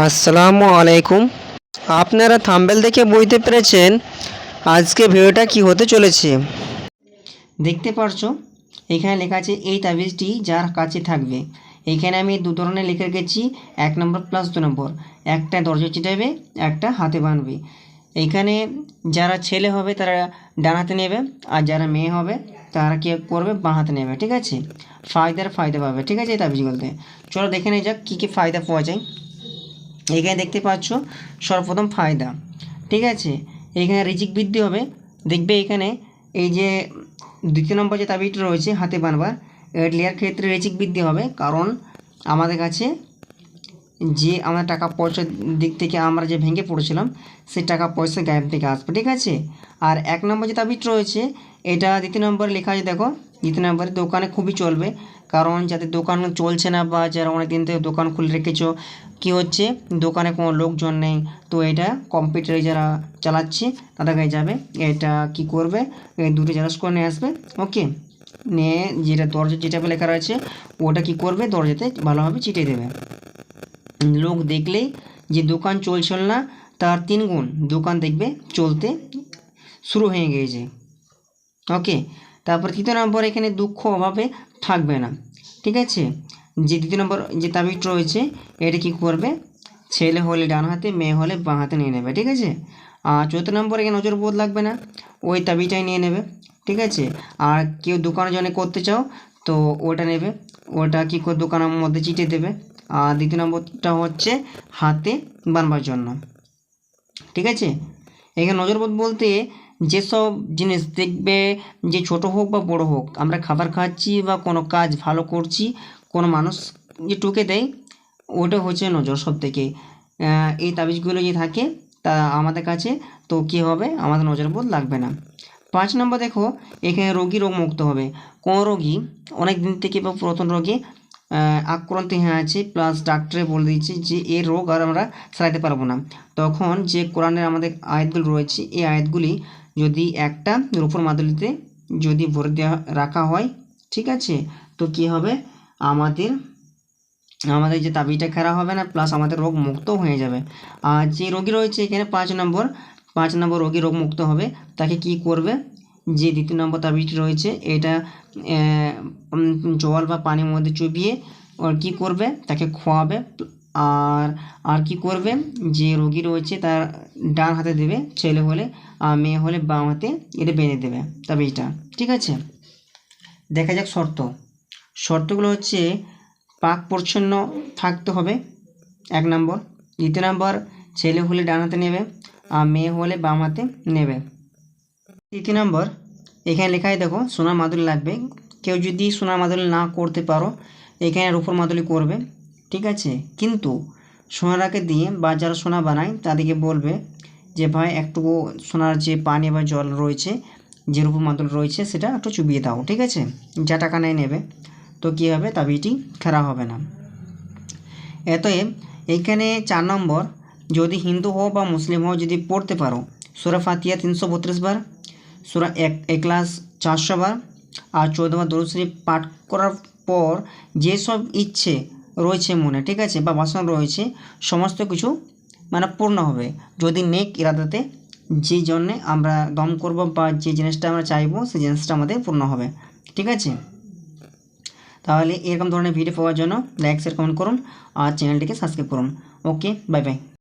আসসালামু আলাইকুম। আপনারা থাম্বেল দেখে বুঝতে পেরেছেন আজকে ভিডিওটা কি হতে চলেছে। দেখতে পারছ, এখানে লেখা আছে এই তাবিজটি যার কাছে থাকবে। এখানে আমি দু ধরনের লিখে রেখেছি, এক নম্বর প্লাস দু নম্বর। একটা দরজা চিটাবে, একটা হাতে বাঁধবে। এখানে যারা ছেলে হবে তারা ডান হাতে নেবে, আর যারা মেয়ে হবে তারা কী করবে, বাঁ হাতে নেবে, ঠিক আছে? ফায়দার ফায়দা পাবে, ঠিক আছে এই তাবিজগুলোতে চলো দেখে নিয়ে যাক কী কী ফায়দা পাওয়া যায়। এখানে দেখতে পাচ্ছ সর্বপ্রথম ফায়দা, ঠিক আছে? এখানে রিজিক বৃদ্ধি হবে। দেখবে এখানে এই যে দ্বিতীয় নম্বর যে তাবিজটা রয়েছে হাতে বানবার, এর ক্ষেত্রে রিজিক বৃদ্ধি হবে। কারণ আমাদের কাছে যে আমরা টাকা পয়সার দিক থেকে আমরা যে ভেঙে পড়েছিলাম সেই টাকা পয়সা গায়েব থেকে আসবে, ঠিক আছে? আর এক নম্বর যে তাবিজ রয়েছে, এটা দ্বিতীয় নম্বরে লেখা আছে, দেখো দ্বিতীয় নম্বরে দোকানে খুবই চলবে। কারণ যাদের দোকান চলছে না বা যারা অনেক দিন থেকে দোকান খুলে রেখেছো, কি হচ্ছে? দোকানে কোনো লোকজন নেই। তো এটা কম্পিউটারে যারা চালাচ্ছে, তাদের কাছে যাবে। এটা কি করবে? দুটো জেরক্স করে নিয়ে আসবে। ওকে? নিয়ে যেটা দরজা, যেটা লেখা রয়েছে, ওটা কি করবে? দরজাতে ভালোভাবে চিটিয়ে দেবে। লোক দেখলেই যে দোকান চলছিল না, তার তিন গুণ। দোকান দেখবে, চলতে শুরু হয়ে গিয়েছে। ওকে? তারপর তৃতীয় নম্বর এখানে দুঃখ অভাবে থাকবে না। ঠিক আছে? যে দ্বিতীয় নম্বর যে তাবিজ রয়েছে, এটা কি করবে? ছেলে হলে ডান হাতে, মেয়ে হলে বাঁ হাতে নিয়ে নেবে। ঠিক আছে? আর চতুর্থ নম্বর এখানে নজর বোধ লাগবে না। ওই তাবিজটাই নিয়ে নেবে। ঠিক আছে? আর কেউ দোকানের জন্য করতে চাও, তো ওটা নেবে। ওটা কি করে দোকানের মধ্যে চিটে দেবে। আর দ্বিতীয় নম্বরটা হচ্ছে হাতে বানবার জন্য। ঠিক আছে? এখানে নজরবোধ বলতে যেসব জিনিস দেখবে যে ছোট হোক বা বড় হোক, আমরা খাবার খাচ্ছি বা কোনো কাজ ভালো করছি, কোনো মানুষ যে টুকে দেয়, ওটা হচ্ছে নজর সব থেকে এই তাবিজগুলো যে থাকে, তা আমাদের কাছে, তো কী হবে? আমাদের নজরবোধ লাগবে না। পাঁচ নম্বর দেখো, এখানে রোগী রোগ মুক্ত হবে। কোন রোগী অনেক দিন থেকে বা পুরাতন রোগে আক্রান্ত হয়ে আছে প্লাস ডাক্তারে বলে দিচ্ছে যে এই রোগ আর আমরা সারাতে পারব না। তখন যে কোরআনের আমাদের আয়াতগুলো রয়েছে, এই আয়াতগুলি যদি একটা রূপর মাদুলিতে যদি ভরে দেওয়া রাখা হয়, ঠিক আছে? তো কি হবে? আমাদের আমাদের যে তাবিজটা খেরা হবে না প্লাস আমাদের রোগ মুক্ত হয়ে যাবে। আর যে রোগী রয়েছে এখানে পাঁচ নম্বর পাঁচ নম্বর রোগী রোগ মুক্ত হবে। তাকে কি করবে? যে দ্বিতীয় নম্বর তাবিজটি রয়েছে, এটা জল বা পানির মধ্যে চুবিয়ে, ওর কী করবে? তাকে খোয়াবে আর আর কি করবে? যে রোগী রয়েছে তার ডান হাতে দেবে, ছেলে হলে, আর মেয়ে হলে বাম হাতে এটা বেঁধে দেবে তবে এটা ঠিক আছে? দেখা যাক শর্ত। শর্তগুলো হচ্ছে পাক পরিচ্ছন্ন থাকতে হবে, এক নম্বর। দ্বিতীয় নম্বর, ছেলে হলে ডান হাতে নেবে, আর মেয়ে হলে বাম হাতে নেবে। তৃতীয় নম্বর, এখানে লেখায় দেখো, সোনার মাদুলি লাগবে। কেউ যদি সোনার মাদুলি না করতে পারো, এখানে রূপর মাদুলি করবে। ঠিক আছে? কিন্তু সোনারাকে দিয়ে বা যারা সোনা বানায় তাদেরকে বলবে যে, ভাই একটু সোনার যে পানি বা জল রয়েছে, যে রূপর মাদুলি রয়েছে, সেটা একটু চুবিয়ে দাও, ঠিক আছে? যা টাকা নেয় নেবে। তো কী হবে? তাবিটি খারাপ হবে না। এতএব এইখানে চার নম্বর, যদি হিন্দু হও বা মুসলিম হও যদি পড়তে পারো, সুরা ফাতিয়া তিনশো বত্রিশ বার, সুরা এক একলাস চারশো বার, আর চৌদ্দবার দরুদ শরীফ পাঠ করার পর যেসব ইচ্ছে রয়েছে মনে, ঠিক আছে? বা বাসনা রয়েছে, সমস্ত কিছু মানে পূর্ণ হবে। যদি নেক ইরাদাতে যে জন্যে আমরা দম করব বা যে জিনিসটা আমরা চাইব, সেই জিনিসটা আমাদের পূর্ণ হবে। ঠিক আছে? তাহলে এরকম ধরনের ভিডিও পাওয়ার জন্য লাইক শেয়ার কমেন্ট করুন আর চ্যানেলটিকে সাবস্ক্রাইব করুন। Okay bye bye